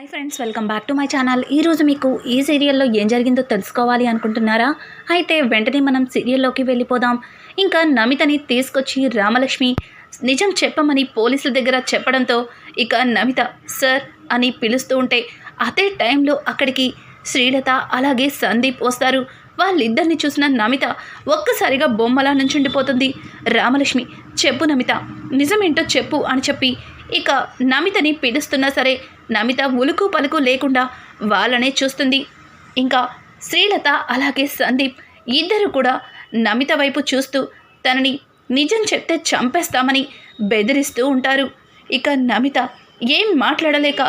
Hi friends welcome back to my channel ఈరోజు మీకు ఈ సీరియల్లో ఏం జరిగిందో తెలుసుకోవాలి అనుకుంటున్నారా? అయితే వెంటనే మనం సీరియల్లోకి వెళ్ళిపోదాం. ఇంకా నమితని తీసుకొచ్చి రామలక్ష్మి నిజం చెప్పమని పోలీసుల దగ్గర చెప్పడంతో ఇక నమిత సార్ అని పిలుస్తూ ఉంటే అదే టైంలో అక్కడికి శ్రీలత అలాగే సందీప్ వస్తారు. వాళ్ళిద్దరిని చూసిన నమిత ఒక్కసారిగా బొమ్మలా నుంచుండిపోతుంది. రామలక్ష్మి చెప్పు నమిత నిజమేంటో చెప్పు అని చెప్పి ఇక నమితని పిలుస్తున్నా సరే నమిత ఉలుకు పలుకు లేకుండా వాళ్ళనే చూస్తుంది. ఇంకా శ్రీలత అలాగే సందీప్ ఇద్దరు కూడా నమిత వైపు చూస్తూ తనని నిజం చెప్తే చంపేస్తామని బెదిరిస్తూ ఉంటారు. ఇక నమిత ఏం మాట్లాడలేక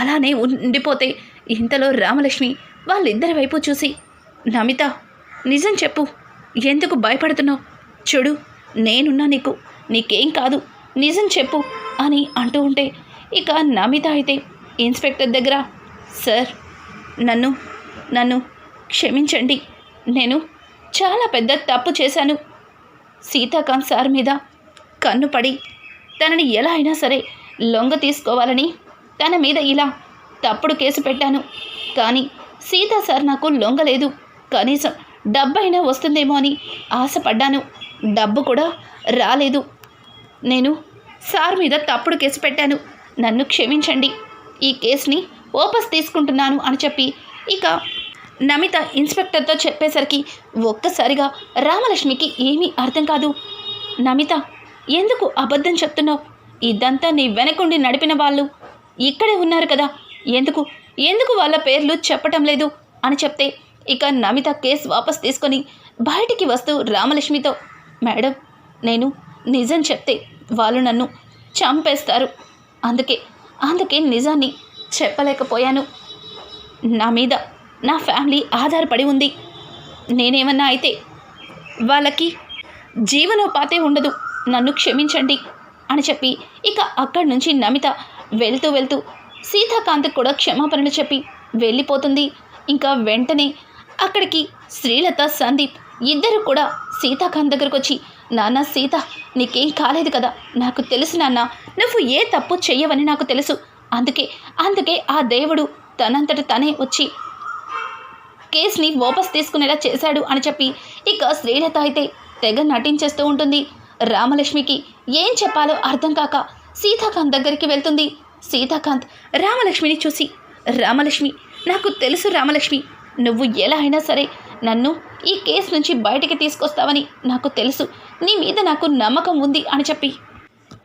అలానే ఉండిపోతే ఇంతలో రామలక్ష్మి వాళ్ళిద్దరి వైపు చూసి నమిత నిజం చెప్పు ఎందుకు భయపడుతున్నావు? చూడు నేనున్నా నీకు నీకేం కాదు నిజం చెప్పు అని అంటూ ఉంటే ఇక నమిత అయితే ఇన్స్పెక్టర్ దగ్గర. సార్ నన్ను నన్ను క్షమించండి. నేను చాలా పెద్ద తప్పు చేశాను. సీతాకాంత్ సార్ మీద కన్ను పడి తనని ఎలా అయినా సరే లొంగ తీసుకోవాలని తన మీద ఇలా తప్పుడు కేసు పెట్టాను. కానీ సీతా సార్ నాకు లొంగలేదు కనీసం డబ్బైనా వస్తుందేమో అని ఆశపడ్డాను. డబ్బు కూడా రాలేదు. నేను సార్ మీద తప్పుడు కేసు పెట్టాను. నన్ను క్షమించండి. ఈ కేసుని వాపస్ తీసుకుంటున్నాను అని చెప్పి ఇక నమిత ఇన్స్పెక్టర్తో చెప్పేసరికి ఒక్కసారిగా రామలక్ష్మికి ఏమీ అర్థం కాదు. నమిత ఎందుకు అబద్ధం చెప్తున్నావు? ఇదంతా నీ వెనకుండి నడిపిన వాళ్ళు. ఇక్కడే ఉన్నారు కదా. ఎందుకు? ఎందుకు వాళ్ళ పేర్లు చెప్పటం లేదు? అని చెప్తే ఇక నమిత కేసు వాపస్ తీసుకొని బయటికి వస్తూ రామలక్ష్మితో మేడం నేను నిజం చెప్తే వాళ్ళు నన్ను చంపేస్తారు. అందుకే అందుకే నిజాన్ని చెప్పలేకపోయాను. నా మీద నా ఫ్యామిలీ ఆధారపడి ఉంది. నేనేమన్నా అయితే వాళ్ళకి జీవనోపాతే ఉండదు. నన్ను క్షమించండి అని చెప్పి ఇక అక్కడి నుంచి నమిత వెళ్తూ వెళ్తూ సీతాకాంత్ కూడా క్షమాపణలు చెప్పి వెళ్ళిపోతుంది. ఇంకా వెంటనే అక్కడికి శ్రీలత సందీప్ ఇద్దరు కూడా సీతాకాంత్ దగ్గరకు వచ్చి నాన్న సీత నీకేం కాలేదు కదా? నాకు తెలుసు నాన్న నువ్వు ఏ తప్పు చెయ్యవని నాకు తెలుసు. అందుకే అందుకే ఆ దేవుడు తనంతట తనే వచ్చి కేసుని వాపస్ తీసుకునేలా చేశాడు అని చెప్పి ఇక శ్రీలత అయితే తెగ నటించేస్తూ ఉంటుంది. రామలక్ష్మికి ఏం చెప్పాలో అర్థం కాక సీతాకాంత్ దగ్గరికి వెళ్తుంది. సీతాకాంత్ రామలక్ష్మిని చూసి రామలక్ష్మి నాకు తెలుసు రామలక్ష్మి నువ్వు ఎలా అయినా సరే నన్ను ఈ కేసు నుంచి బయటికి తీసుకొస్తావని నాకు తెలుసు. నీ మీద నాకు నమ్మకం ఉంది అని చెప్పి.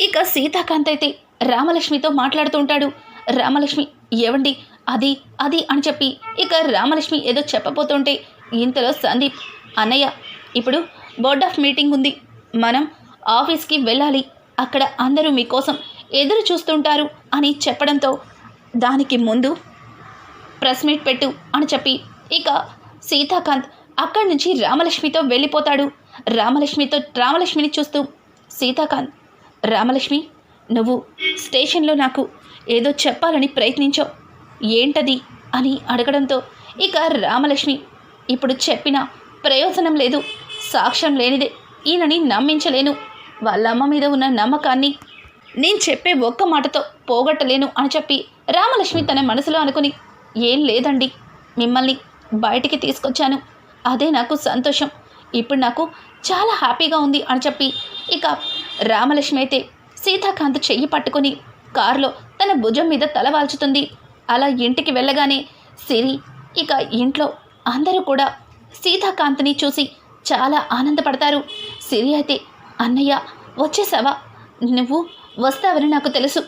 ఇక సీతాకాంత్ అయితే రామలక్ష్మితో మాట్లాడుతూ ఉంటాడు. రామలక్ష్మి ఏవండి? అది అది అని చెప్పి ఇక రామలక్ష్మి ఏదో చెప్పబోతుంటే ఇంతలో సందీప్ అన్నయ్య ఇప్పుడు బోర్డ్ ఆఫ్ మీటింగ్ ఉంది. మనం ఆఫీస్కి వెళ్ళాలి. అక్కడ అందరూ మీకోసం ఎదురు చూస్తుంటారు అని చెప్పడంతో దానికి ముందు ప్రెస్ మీట్ పెట్టు అని చెప్పి ఇక సీతాకాంత్ అక్కడి నుంచి రామలక్ష్మితో వెళ్ళిపోతాడు. రామలక్ష్మితో రామలక్ష్మిని చూస్తూ సీతాకాంత్ రామలక్ష్మి నువ్వు స్టేషన్లో నాకు ఏదో చెప్పాలని ప్రయత్నించావు ఏంటది? అని అడగడంతో ఇక రామలక్ష్మి ఇప్పుడు చెప్పిన ప్రయోజనం లేదు. సాక్ష్యం లేనిదే ఈయనని నమ్మించలేను. వాళ్ళ అమ్మ మీద ఉన్న నమ్మకాన్ని నేను చెప్పే ఒక్క మాటతో పోగొట్టలేను అని చెప్పి రామలక్ష్మి తన మనసులో అనుకుని ఏం లేదండి. మిమ్మల్ని బయటికి తీసుకొచ్చాను. అదే నాకు సంతోషం. ఇప్పుడు నాకు చాలా హ్యాపీగా ఉంది అని చెప్పి ఇక రామలక్ష్మి అయితే సీతాకాంత్ చెయ్యి పట్టుకొని కారులో తన భుజం మీద తల వాల్చుతుంది. అలా ఇంటికి వెళ్ళగానే సిరి ఇక ఇంట్లో అందరూ కూడా సీతాకాంత్ని చూసి చాలా ఆనందపడతారు. సిరి అయితే అన్నయ్య వచ్చేసావా? నువ్వు వస్తావని నాకు తెలుసు.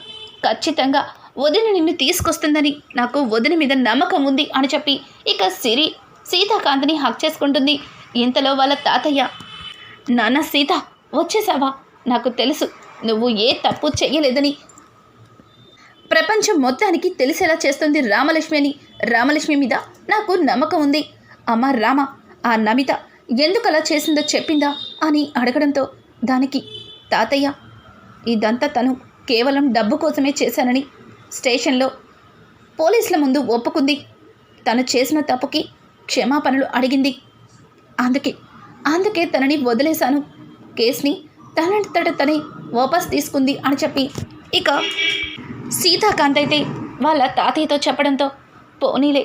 ఖచ్చితంగా వదిన నిన్ను తీసుకొస్తుందని నాకు వదిన మీద నమ్మకం ఉంది అని చెప్పి ఇక సిరి సీతాకాంత్ని హక్ చేసుకుంటుంది. ఇంతలో వాళ్ళ తాతయ్య నాన్న సీత వచ్చేసావా? నాకు తెలుసు నువ్వు ఏ తప్పు చెయ్యలేదని. ప్రపంచం మొత్తానికి తెలిసేలా చేస్తుంది రామలక్ష్మి అని. రామలక్ష్మి మీద నాకు నమ్మకం ఉంది. అమ్మ రామ ఆ నమిత ఎందుకు అలా చేసిందో చెప్పిందా? అని అడగడంతో దానికి తాతయ్య ఇదంతా తను కేవలం డబ్బు కోసమే చేశానని స్టేషన్లో పోలీసుల ముందు ఒప్పుకుంది. తను చేసిన తప్పుకి క్షమాపణలు అడిగింది. అందుకే అందుకే తనని వదిలేశాను. కేసుని తనంతట తనే వాపస్ తీసుకుంది అని చెప్పి. ఇక సీతాకాంత్ అయితే వాళ్ళ తాతయ్యతో చెప్పడంతో పోనీలే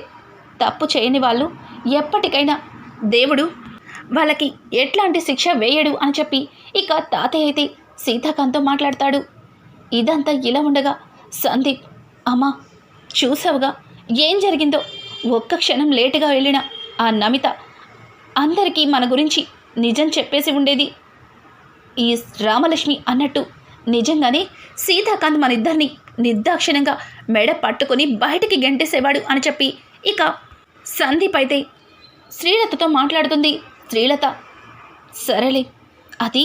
తప్పు చేయని వాళ్ళు ఎప్పటికైనా దేవుడు వాళ్ళకి ఎట్లాంటి శిక్ష వేయడు అని చెప్పి ఇక తాతయ్య అయితే సీతాకాంత్తో మాట్లాడతాడు. ఇదంతా ఇలా ఉండగా సందీప్ అమ్మా చూసావుగా? ఏం జరిగిందో? ఒక్క క్షణం లేటుగా వెళ్ళిన ఆ నమిత అందరికీ మన గురించి నిజం చెప్పేసి ఉండేది. ఈ రామలక్ష్మి అన్నట్టు నిజంగానే సీతాకాంత్ మన ఇద్దరిని నిర్దాక్షిణంగా మెడ పట్టుకొని బయటికి గెంటేసేవాడు అని చెప్పి ఇక సందీప్ అయితే శ్రీలతతో మాట్లాడుతుంది. శ్రీలత సరేలే అది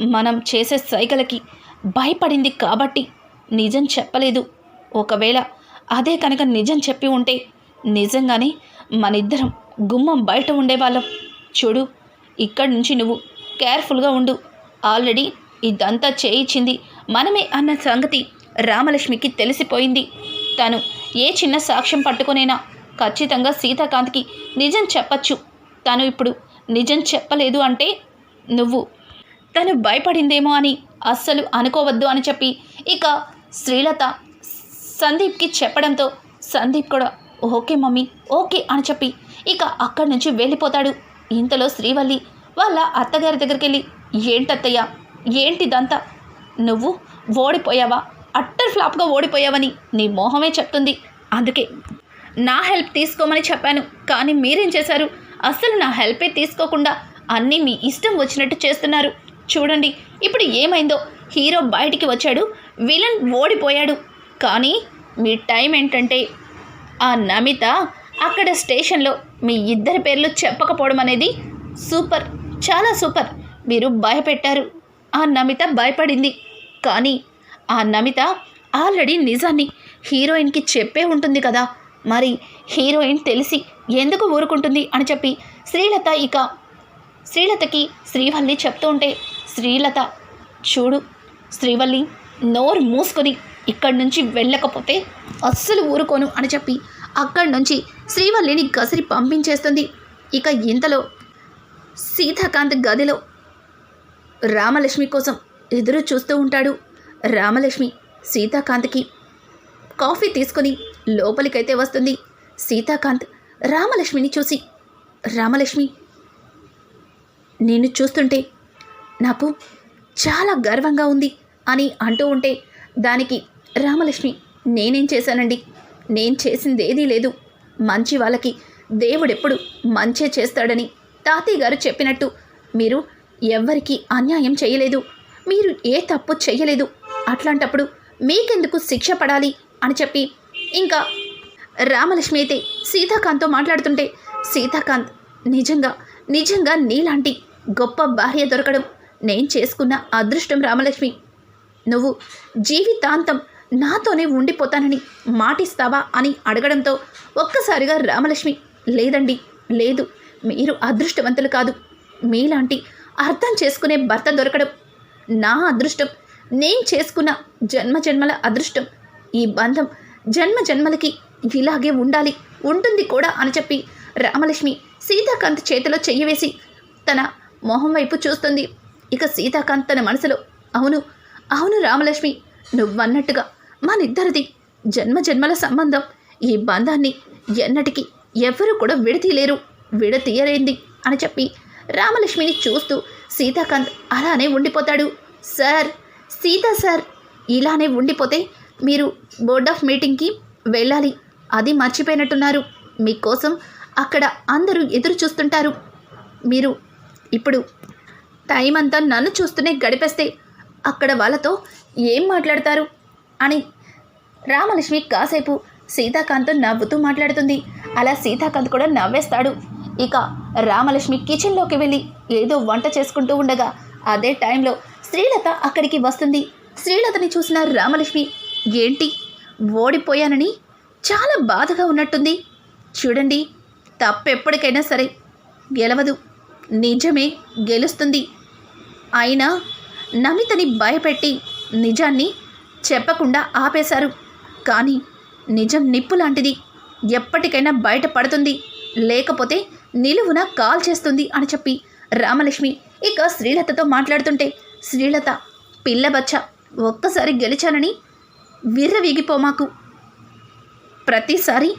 మనం చేసే సైగలకి భయపడింది కాబట్టి నిజం చెప్పలేదు. ఒకవేళ అదే కనుక నిజం చెప్పి ఉంటే నిజంగానే మనిద్దరం గుమ్మం బయట ఉండేవాళ్ళం. చూడు ఇక్కడి నుంచి నువ్వు కేర్ఫుల్గా ఉండు. ఆల్రెడీ ఇదంతా చేయించింది మనమే అన్న సంగతి రామలక్ష్మికి తెలిసిపోయింది. తను ఏ చిన్న సాక్ష్యం పట్టుకునేనా ఖచ్చితంగా సీతాకాంత్కి నిజం చెప్పచ్చు. తను ఇప్పుడు నిజం చెప్పలేదు అంటే నువ్వు తను భయపడిందేమో అని అస్సలు అనుకోవద్దు అని చెప్పి ఇక శ్రీలత సందీప్కి చెప్పడంతో సందీప్ కూడా ఓకే మమ్మీ ఓకే అని చెప్పి ఇక అక్కడి నుంచి వెళ్ళిపోతాడు. ఇంతలో శ్రీవల్లి వాళ్ళ అత్తగారి దగ్గరికి వెళ్ళి ఏంటత్తయ్య ఏంటిదంతా నువ్వు ఓడిపోయావా? అట్టర్ ఫ్లాప్గా ఓడిపోయావని నీ మోహమే చెప్తుంది. అందుకే నా హెల్ప్ తీసుకోమని చెప్పాను కానీ మీరేం చేశారు? అస్సలు నా హెల్పే తీసుకోకుండా అన్నీ మీ ఇష్టం వచ్చినట్టు చేస్తున్నారు. చూడండి ఇప్పుడు ఏమైందో? హీరో బయటికి వచ్చాడు విలన్ ఓడిపోయాడు. కానీ మీ టైం ఏంటంటే ఆ నమిత అక్కడ స్టేషన్లో మీ ఇద్దరి పేర్లు చెప్పకపోవడం అనేది సూపర్ చాలా సూపర్. మీరు భయపెట్టారు. ఆ నమిత భయపడింది. కానీ ఆ నమిత ఆల్రెడీ నిజాన్ని హీరోయిన్కి చెప్పే ఉంటుంది కదా. మరి హీరోయిన్ తెలిసి ఎందుకు ఊరుకుంటుంది అని చెప్పి శ్రీలత ఇక శ్రీలతకి శ్రీవల్లి చెప్తూ ఉంటే శ్రీలత చూడు శ్రీవల్లి నోరు మూసుకొని ఇక్కడి నుంచి వెళ్ళకపోతే అస్సలు ఊరుకోను అని చెప్పి అక్కడి నుంచి శ్రీవల్లిని గసిరి పంపించేస్తుంది. ఇక ఇంతలో సీతాకాంత్ గదిలో రామలక్ష్మి కోసం ఎదురు చూస్తూ ఉంటాడు. రామలక్ష్మి సీతాకాంత్కి కాఫీ తీసుకొని లోపలికైతే వస్తుంది. సీతాకాంత్ రామలక్ష్మిని చూసి రామలక్ష్మి నేను చూస్తుంటే నాకు చాలా గర్వంగా ఉంది అని అంటూ ఉంటే దానికి రామలక్ష్మి నేనేం చేశానండి? నేను చేసింది ఏదీ లేదు. మంచి వాళ్ళకి దేవుడెప్పుడు మంచే చేస్తాడని తాతయ్య గారు చెప్పినట్టు మీరు ఎవ్వరికీ అన్యాయం చేయలేదు. మీరు ఏ తప్పు చేయలేదు. అట్లాంటప్పుడు మీకెందుకు శిక్ష పడాలి అని చెప్పి ఇంకా రామలక్ష్మి అయితే సీతాకాంత్తో మాట్లాడుతుంటే సీతాకాంత్ నిజంగా నిజంగా నీలాంటి గొప్ప భార్య దొరకడం నేను చేసుకున్న అదృష్టం రామలక్ష్మి. నువ్వు జీవితాంతం నాతోనే ఉండిపోతానని మాటిస్తావా అని అడగడంతో ఒక్కసారిగా రామలక్ష్మి లేదండి లేదు మీరు అదృష్టవంతులు కాదు. మీలాంటి అర్థం చేసుకునే భర్త దొరకడం నా అదృష్టం నేను చేసుకున్న జన్మ జన్మల అదృష్టం ఈ బంధం జన్మ జన్మలకి ఇలాగే ఉండాలి ఉంటుంది కూడా అని చెప్పి రామలక్ష్మి సీతాకాంత్ చేతిలో చెయ్యి వేసి తన మొహం వైపు చూస్తుంది. ఇక సీతాకాంత్ తన మనసులో అవును అవును రామలక్ష్మి నువ్వన్నట్టుగా మనిద్దరిది జన్మ జన్మల సంబంధం. ఈ బంధాన్ని ఎన్నటికీ ఎవ్వరూ కూడా విడతీయలేరు. విడతీయలేంది అని చెప్పి రామలక్ష్మిని చూస్తూ సీతాకాంత్ అలానే ఉండిపోతాడు. సార్ సీతా సార్ ఇలానే ఉండిపోతే మీరు బోర్డ్ ఆఫ్ మీటింగ్కి వెళ్ళాలి. అది మర్చిపోయినట్టున్నారు. మీకోసం అక్కడ అందరూ ఎదురు చూస్తుంటారు. మీరు ఇప్పుడు టైం అంతా నన్ను చూస్తూనే గడిపేస్తే అక్కడ వాళ్ళతో ఏం మాట్లాడతారు? అని రామలక్ష్మి కాసేపు సీతాకాంత్ నవ్వుతూ మాట్లాడుతుంది. అలా సీతాకాంత్ కూడా నవ్వేస్తాడు. ఇక రామలక్ష్మి కిచెన్లోకి వెళ్ళి ఏదో వంట చేసుకుంటూ ఉండగా అదే టైంలో శ్రీలత అక్కడికి వస్తుంది. శ్రీలతని చూసిన రామలక్ష్మి ఏంటి? ఓడిపోయానని? చాలా బాధగా ఉన్నట్టుంది. చూడండి తప్పెప్పటికైనా సరే గెలవదు. నిజమే గెలుస్తుంది. అయినా నమితని భయపెట్టి నిజాన్ని చెప్పకుండా ఆపేశారు. కానీ నిజం నిప్పు లాంటిది. ఎప్పటికైనా బయటపడుతుంది లేకపోతే నిలువున కాల్ చేస్తుంది అని చెప్పి రామలక్ష్మి ఇక శ్రీలతతో మాట్లాడుతుంటే శ్రీలత పిల్లబచ్చ ఒక్కసారి గెలిచానని విర్రవీగిపోమాకు ప్రతిసారి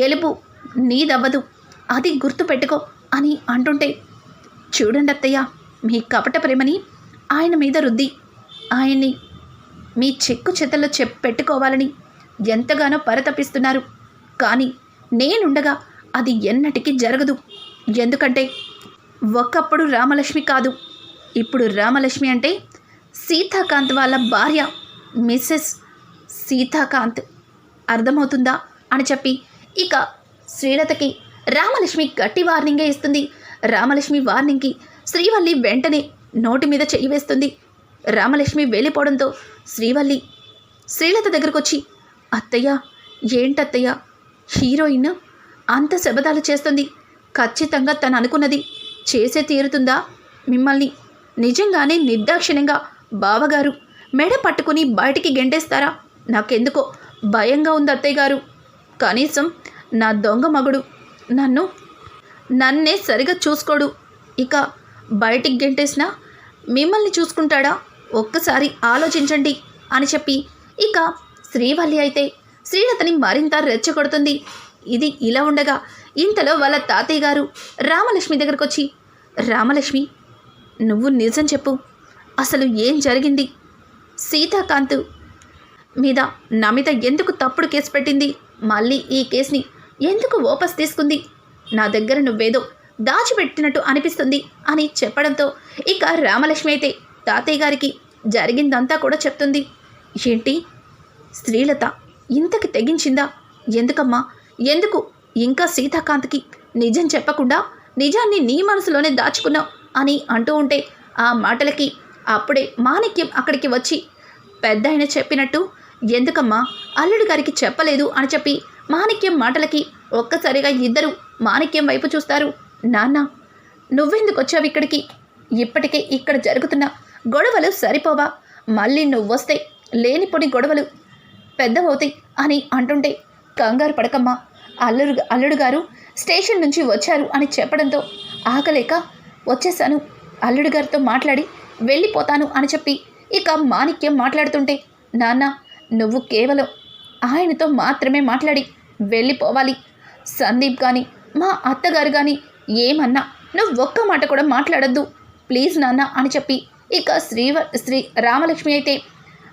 గెలుపు నీదవ్వదు. అది గుర్తుపెట్టుకో అని అంటుంటే చూడండి అత్తయ్య మీ కపట ప్రేమని ఆయన మీద రుద్ది. ఆయన్ని మీ చెక్కు చెతల్లో చెప్ పెట్టుకోవాలని ఎంతగానో పరతపిస్తున్నారు. కానీ నేనుండగా అది ఎన్నటికీ జరగదు. ఎందుకంటే ఒకప్పుడు రామలక్ష్మి కాదు. ఇప్పుడు రామలక్ష్మి అంటే సీతాకాంత్ వాళ్ళ భార్య మిస్సెస్ సీతాకాంత్. అర్థమవుతుందా? అని చెప్పి ఇక శ్రీలతకి రామలక్ష్మి గట్టి వార్నింగే ఇస్తుంది. రామలక్ష్మి వార్నింగ్కి శ్రీవల్లి వెంటనే నోటి మీద చెయ్యి వేస్తుంది. రామలక్ష్మి వెళ్ళిపోవడంతో శ్రీవల్లి. శ్రీలత దగ్గరకొచ్చి అత్తయ్య ఏంటత్తయ్య? హీరోయిన్ అంత శబదాలు చేస్తుంది. ఖచ్చితంగా తను అనుకున్నది చేసే తీరుతుందా? మిమ్మల్ని నిజంగానే నిర్దాక్షిణ్యంగా బావగారు మెడ పట్టుకుని బయటికి గెంటేస్తారా నాకెందుకో భయంగా ఉంది అత్తయ్య గారు. కనీసం నా దొంగ మగుడు నన్ను నన్నే సరిగా చూసుకోడు. ఇక బయటికి గెంటేసినా మిమ్మల్ని చూసుకుంటాడా? ఒక్కసారి ఆలోచించండి అని చెప్పి ఇక శ్రీవల్లి అయితే శ్రీలతని మరింత రెచ్చగొడుతుంది. ఇది ఇలా ఉండగా ఇంతలో వాళ్ళ తాతయ్య గారు రామలక్ష్మి దగ్గరకు వచ్చి రామలక్ష్మి నువ్వు నిజం చెప్పు. అసలు ఏం జరిగింది? సీతాకాంత్ మీద నమిత ఎందుకు తప్పుడు కేసు పెట్టింది? మళ్ళీ ఈ కేసుని ఎందుకు ఓపస్ తీసుకుంది? నా దగ్గర నువ్వేదో దాచిపెట్టినట్టు అనిపిస్తుంది అని చెప్పడంతో ఇక రామలక్ష్మి అయితే తాతయ్య గారికి జరిగిందంతా కూడా చెప్తుంది. ఏంటి? శ్రీలత ఇంతకి తెగించిందా? ఎందుకమ్మా? ఎందుకు ఇంకా సీతాకాంత్కి నిజం చెప్పకుండా నిజాన్ని నీ మనసులోనే దాచుకున్నావు అని అంటూ ఉంటే ఆ మాటలకి అప్పుడే మాణిక్యం అక్కడికి వచ్చి పెద్ద ఆయన చెప్పినట్టు ఎందుకమ్మా? అల్లుడి గారికి చెప్పలేదు అని చెప్పి మాణిక్యం మాటలకి ఒక్కసారిగా ఇద్దరు మాణిక్యం వైపు చూస్తారు. నాన్న నువ్వెందుకు వచ్చావు ఇక్కడికి? ఇప్పటికే ఇక్కడ జరుగుతున్న గొడవలు సరిపోవా? మళ్ళీ నువ్వు వస్తే లేనిపోని గొడవలు పెద్దవవుతాయి అని అంటుంటే కంగారు పడకమ్మా. అల్లుడు అల్లుడు గారు స్టేషన్ నుంచి వచ్చారు అని చెప్పడంతో ఆకలేక వచ్చేసాను అల్లుడు గారితో మాట్లాడి వెళ్ళిపోతాను అని చెప్పి ఇక మాణిక్యం మాట్లాడుతుంటే నాన్న నువ్వు కేవలం ఆయనతో మాత్రమే మాట్లాడి వెళ్ళిపోవాలి. సందీప్ కానీ మా అత్తగారు కానీ ఏమన్నా నువ్వు ఒక్క మాట కూడా మాట్లాడద్దు. ప్లీజ్ నాన్న అని చెప్పి ఇక శ్రీవ శ్రీ రామలక్ష్మి అయితే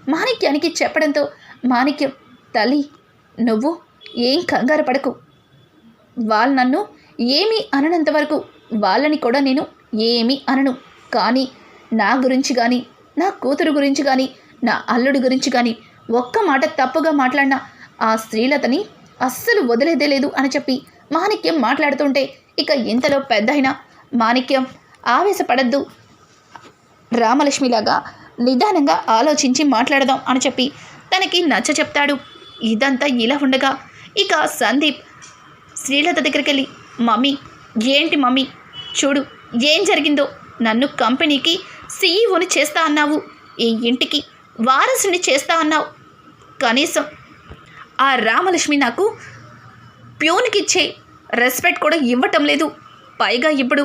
మాణిక్యానికి చెప్పడంతో మాణిక్యం తల్లి నువ్వు ఏం కంగారు పడకు. వాళ్ళు నన్ను ఏమీ అననంత వరకు వాళ్ళని కూడా నేను ఏమీ అనను. కానీ నా గురించి కానీ నా కూతురు గురించి కానీ నా అల్లుడి గురించి కానీ ఒక్క మాట తప్పుగా మాట్లాడిన ఆ స్త్రీలతని అస్సలు వదిలేదే లేదు అని చెప్పి మాణిక్యం మాట్లాడుతుంటే ఇక ఇంతలో పెద్దయిన మాణిక్యం ఆవేశపడద్దు. రామలక్ష్మిలాగా నిదానంగా ఆలోచించి మాట్లాడదాం అని చెప్పి తనకి నచ్చ చెప్తాడు. ఇదంతా ఇలా ఉండగా ఇక సందీప్ శ్రీలత దగ్గరికి వెళ్ళి మమ్మీ ఏంటి మమ్మీ? చూడు ఏం జరిగిందో? నన్ను కంపెనీకి సీఈఓని చేస్తా అన్నావు. ఈ ఇంటికి వారసుని చేస్తా అన్నావు. కనీసం ఆ రామలక్ష్మి నాకు ప్యూన్కి ఇచ్చే రెస్పెక్ట్ కూడా ఇవ్వటం లేదు. పైగా ఇప్పుడు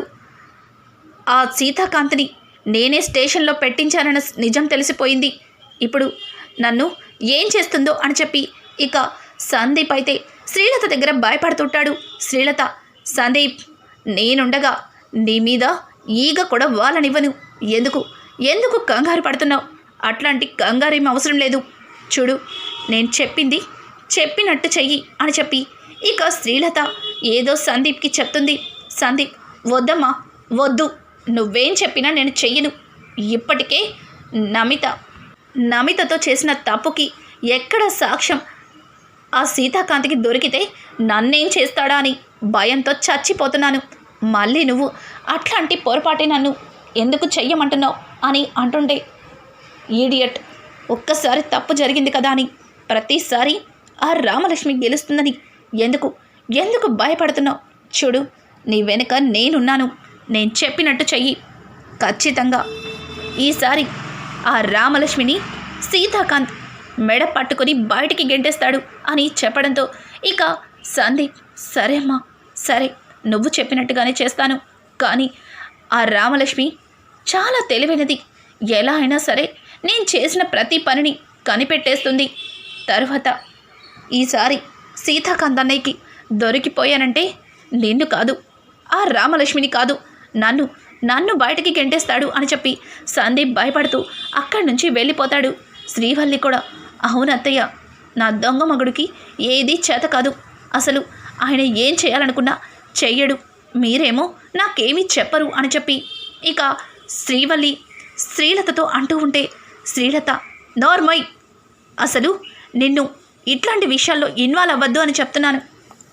ఆ సీతాకాంత్ని నేనే స్టేషన్లో పెట్టించానన్న నిజం తెలిసిపోయింది. ఇప్పుడు నన్ను ఏం చేస్తుందో అని చెప్పి ఇక సందీప్ అయితే శ్రీలత దగ్గర భయపడుతుంటాడు. శ్రీలత సందీప్ నేనుండగా నీ మీద ఈగ కూడా వాళ్ళనివ్వను ఎందుకు? ఎందుకు కంగారు పడుతున్నావు? అట్లాంటి కంగారేం అవసరం లేదు. చూడు నేను చెప్పింది చెప్పినట్టు చెయ్యి అని చెప్పి ఇక శ్రీలత ఏదో సందీప్కి చెప్తుంది. సందీప్ వద్దమ్మా వద్దు. నువ్వేం చెప్పినా నేను చెయ్యను. ఇప్పటికే నమిత నమితతో చేసిన తప్పుకి ఎక్కడ సాక్ష్యం? ఆ సీతాకాంతికి దొరికితే నన్నేం చేస్తాడా అని భయంతో చచ్చిపోతున్నాను. మళ్ళీ నువ్వు అట్లాంటి పొరపాటే నన్ను ఎందుకు చెయ్యమంటున్నావు అని అంటుండే ఈడియట్ ఒక్కసారి తప్పు జరిగింది కదా అని ప్రతిసారి ఆ రామలక్ష్మి గెలుస్తుందని ఎందుకు? ఎందుకు భయపడుతున్నావు? చూడు నీ వెనుక నేనున్నాను. నేను చెప్పినట్టు చెయ్యి. ఖచ్చితంగా. ఈసారి ఆ రామలక్ష్మిని సీతాకాంత్ మెడ పట్టుకొని బయటికి గెంటేస్తాడు అని చెప్పడంతో ఇక సందీప్ సరే అమ్మా సరే నువ్వు చెప్పినట్టుగానే చేస్తాను. కానీ ఆ రామలక్ష్మి చాలా తెలివైనది. ఎలా అయినా సరే నేను చేసిన ప్రతి పనిని కనిపెట్టేస్తుంది. తర్వాత ఈసారి సీతాకాంత్ అన్నయ్యకి దొరికిపోయానంటే నిన్ను కాదు ఆ రామలక్ష్మిని కాదు నన్ను నన్ను బయటకి గెంటేస్తాడు అని చెప్పి సందీప్ భయపడుతూ అక్కడి నుంచి వెళ్ళిపోతాడు. శ్రీవల్లి కూడా అవును అత్తయ్య నా దొంగ మగుడికి ఏది చేత కాదు. అసలు ఆయన ఏం చేయాలనుకున్నా చెయ్యడు. మీరేమో నాకేమీ చెప్పరు అని చెప్పి ఇక శ్రీవల్లి శ్రీలతతో అంటూ ఉంటే శ్రీలత నార్మై అసలు నిన్ను ఇట్లాంటి విషయాల్లో ఇన్వాల్వ్ అవ్వద్దు అని చెప్తున్నాను.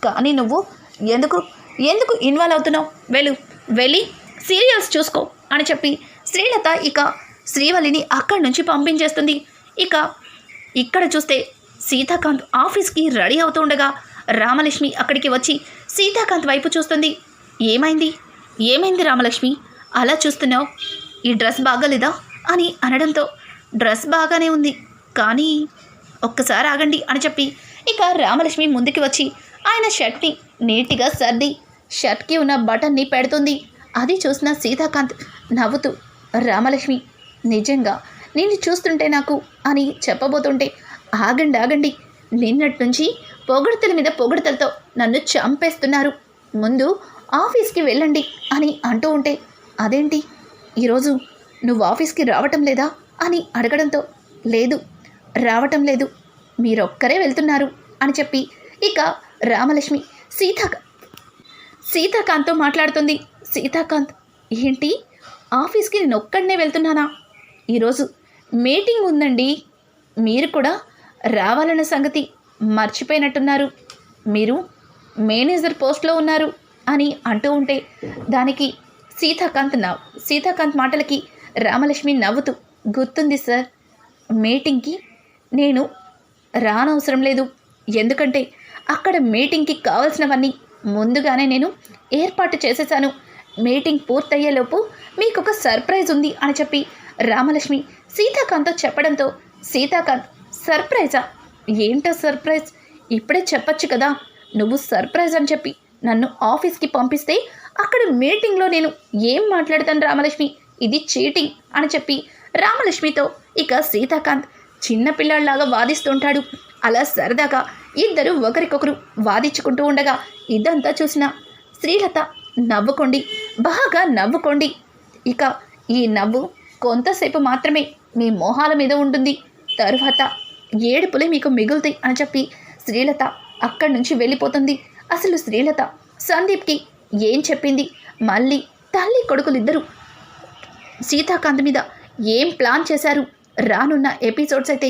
కానీ నువ్వు ఎందుకు ఎందుకు ఇన్వాల్వ్ అవుతున్నావు? వెళ్ళు. వెళ్ళి సీరియల్స్ చూసుకో అని చెప్పి శ్రీలత ఇక శ్రీవల్లిని అక్కడి నుంచి పంపించేస్తుంది. ఇక ఇక్కడ చూస్తే సీతాకాంత్ ఆఫీస్కి రెడీ అవుతూ ఉండగా రామలక్ష్మి అక్కడికి వచ్చి సీతాకాంత్ వైపు చూస్తుంది. ఏమైంది? ఏమైంది రామలక్ష్మి? అలా చూస్తున్నావు? ఈ డ్రెస్ బాగాలేదా? అని అనడంతో డ్రెస్ బాగానే ఉంది కానీ ఒక్కసారి ఆగండి అని చెప్పి ఇక రామలక్ష్మి ముందుకి వచ్చి ఆయన షర్ట్ని నీట్గా సర్ది షర్ట్కి ఉన్న బటన్ని పెడుతుంది. అది చూసిన సీతాకాంత్ నవ్వుతూ రామలక్ష్మి నిజంగా నేను చూస్తుంటే నాకు అని చెప్పబోతుంటే ఆగండి ఆగండి. నిన్నటి నుంచి పొగడతల మీద పొగడతలతో నన్ను చంపేస్తున్నారు. ముందు ఆఫీస్కి వెళ్ళండి అని అంటూ ఉంటే అదేంటి? ఈరోజు నువ్వు ఆఫీస్కి రావటం లేదా? అని అడగడంతో లేదు రావటం లేదు. మీరొక్కరే వెళ్తున్నారు అని చెప్పి ఇక రామలక్ష్మి సీతా సీతాకాంత్తో మాట్లాడుతుంది. సీతాకాంత్ ఏంటి? ఆఫీస్కి నేను ఒక్కడనే వెళ్తున్నానా? ఈరోజు మీటింగ్ ఉందండి. మీరు కూడా రావాలన్న సంగతి మర్చిపోయినట్టున్నారు. మీరు మేనేజర్ పోస్ట్లో ఉన్నారు అని అంటూ ఉంటే దానికి సీతాకాంత్ నవ్ సీతాకాంత్ మాటలకి రామలక్ష్మి నవ్వుతూ గుర్తుంది సార్ మీటింగ్కి నేను రానవసరం లేదు. ఎందుకంటే అక్కడ మీటింగ్కి కావాల్సినవన్నీ ముందుగానే నేను ఏర్పాటు చేసేసాను. మీటింగ్ పూర్తయ్యేలోపు మీకు ఒక సర్ప్రైజ్ ఉంది అని చెప్పి రామలక్ష్మి సీతాకాంత్తో చెప్పడంతో సీతాకాంత్ సర్ప్రైజా? ఏంటో సర్ప్రైజ్? ఇప్పుడే చెప్పొచ్చు కదా. నువ్వు సర్ప్రైజ్ అని చెప్పి నన్ను ఆఫీస్కి పంపిస్తే అక్కడ మీటింగ్లో నేను ఏం మాట్లాడతాను రామలక్ష్మి? ఇది చీటింగ్ అని చెప్పి రామలక్ష్మితో ఇక సీతాకాంత్ చిన్నపిల్లాడిలాగా వాదిస్తుంటాడు. అలా సరదాగా ఇద్దరు ఒకరికొకరు వాదించుకుంటూ ఉండగా ఇదంతా చూసిన శ్రీలత నవ్వుకోండి బాగా నవ్వుకోండి. ఇక ఈ నవ్వు కొంతసేపు మాత్రమే మీ మోహాల మీద ఉంటుంది. తరువాత ఏడుపులే మీకు మిగులుతాయి అని చెప్పి శ్రీలత అక్కడి నుంచి వెళ్ళిపోతుంది. అసలు శ్రీలత సందీప్కి ఏం చెప్పింది? మళ్ళీ తల్లి కొడుకులిద్దరూ సీతాకాంత్ మీద ఏం ప్లాన్ చేశారు? రానున్న ఎపిసోడ్స్ అయితే